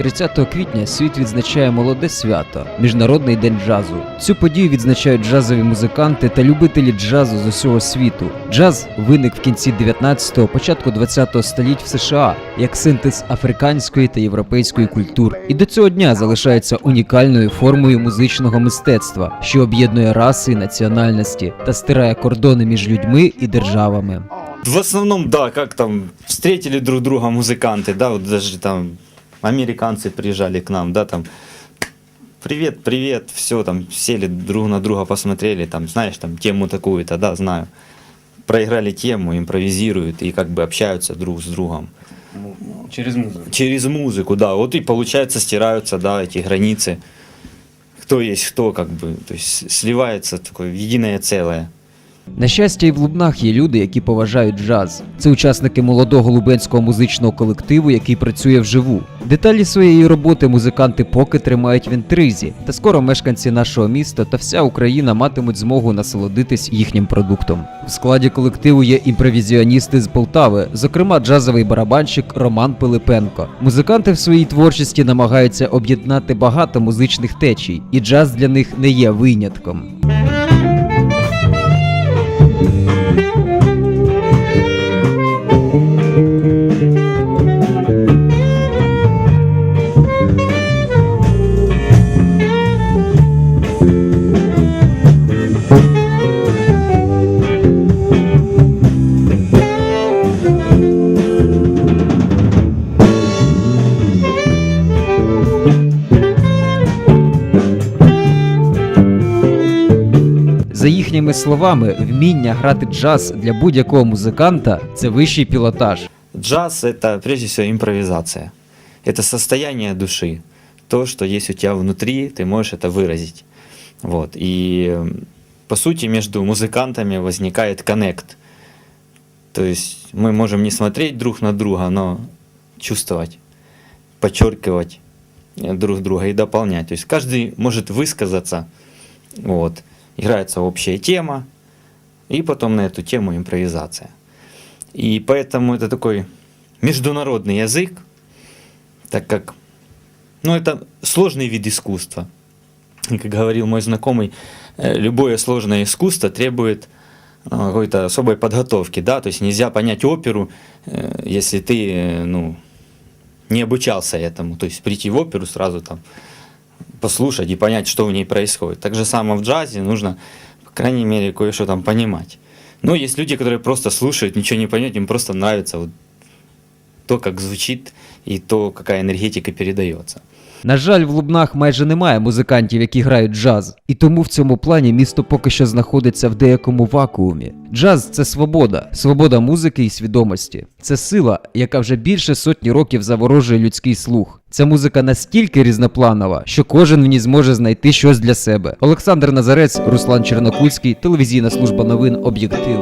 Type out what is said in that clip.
30 квітня світ відзначає молоде свято Міжнародний день джазу. Цю подію відзначають джазові музиканти та любителі джазу з усього світу. Джаз виник в кінці 19-го, початку 20-го століть в США як синтез африканської та європейської культур, і до цього дня залишається унікальною формою музичного мистецтва, що об'єднує раси, національності та стирає кордони між людьми і державами. В основном, да, как там встретили друг друга музыканты, да, вот даже там американцы приезжали к нам, да, там привет, привет, все, там сели друг на друга, посмотрели, там, знаешь, там тему такую-то, да, знаю. Проиграли тему, импровизируют и как бы общаются друг с другом. Через музику. Через музыку, да, вот и получается стираются, да, эти границы. Кто есть кто, как бы, то есть сливается такое единое целое. На щастя, і в Лубнах є люди, які поважають джаз. Це учасники молодого лубенського музичного колективу, який працює вживу. Деталі своєї роботи музиканти поки тримають в інтризі, та скоро мешканці нашого міста та вся Україна матимуть змогу насолодитись їхнім продуктом. В складі колективу є імпровізіоністи з Полтави, зокрема джазовий барабанщик Роман Пилипенко. Музиканти в своїй творчості намагаються об'єднати багато музичних течій, і джаз для них не є винятком. За їхніми словами, вміння грати джаз для будь-якого музиканта це вищий пілотаж. Джаз это прежде всего импровизация. Это состояние души. То, что есть у тебя внутри, ты можешь это выразить. Вот. И м, по сути между музыкантами возникает коннект. То есть мы можем не смотреть друг на друга, но чувствовать, подчеркивать э, друг друга и дополнять. То есть каждый может высказаться. Вот. Играется общая тема, и потом на эту тему импровизация. И поэтому это такой международный язык, так как, ну, это сложный вид искусства. И, как говорил мой знакомый, э, любое сложное искусство требует э, какой-то особой подготовки, да, то есть нельзя понять оперу, э, если ты, ну, не обучался этому, то есть прийти в оперу сразу там послушать и понять, что в ней происходит. Так же самое в джазе нужно, по крайней мере, кое-что там понимать. Но есть люди, которые просто слушают, ничего не понять, им просто нравится вот то, как звучит и то, какая энергетика передается. На жаль, в Лубнах майже немає музикантів, які грають джаз, і тому в цьому плані місто поки що знаходиться в деякому вакуумі. Джаз це свобода, свобода музики і свідомості. Це сила, яка вже більше сотні років заворожує людський слух. Ця музика настільки різнопланова, що кожен в ній зможе знайти щось для себе. Олександр Назарець, Руслан Чернокульський, телевізійна служба новин Об'єктив.